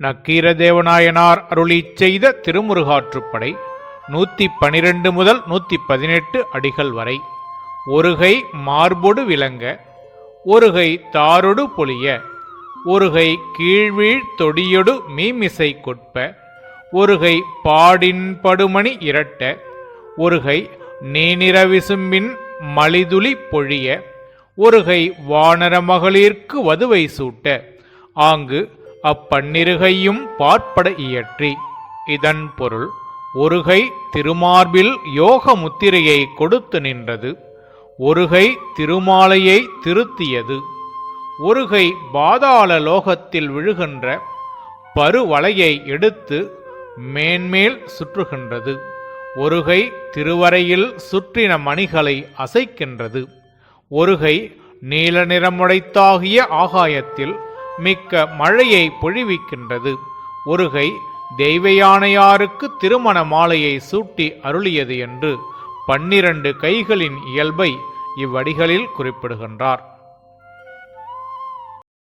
நக்கீரதேவநாயனார் அருளி செய்த திருமுருகாற்றுப்படை நூத்தி பனிரெண்டு முதல் நூத்தி பதினெட்டு அடிகள் வரை. ஒருகை மார்பொடு விளங்க ஒருகை தாரொடு பொலிய ஒருகை கீழ்வீழ் தொடியொடு மீமிசை கொட்ப ஒருகை பாடின்படுமணி இரட்ட ஒருகை நீனிரவிசும்பின் மலிதுளி பொழிய ஒருகை வானர மகளிர்க்கு வதுவை சூட்ட ஆங்கு அப்பன்னிருகையும் பார்ப்பட இயற்றி. இதன் பொருள் ஒருகை திருமார்பில் யோக முத்திரையை கொடுத்து நின்றது. ஒருகை திருமாலையை திருத்தியது. ஒருகை பாதாள லோகத்தில் விழுகின்ற பருவலையை எடுத்து மேன்மேல் சுற்றுகின்றது. ஒருகை திருவரையில் சுற்றின மணிகளை அசைக்கின்றது. ஒருகை நீல நிறமுடைத்தாகிய ஆகாயத்தில் மிக்க மழையை பொழிவிக்கின்றது. ஒருகை தெய்வயானையாருக்கு திருமண மாலையை சூட்டி அருளியது என்று பன்னிரண்டு கைகளின் இயல்பை இவ்வடிகளில் குறிப்பிடுகின்றார்.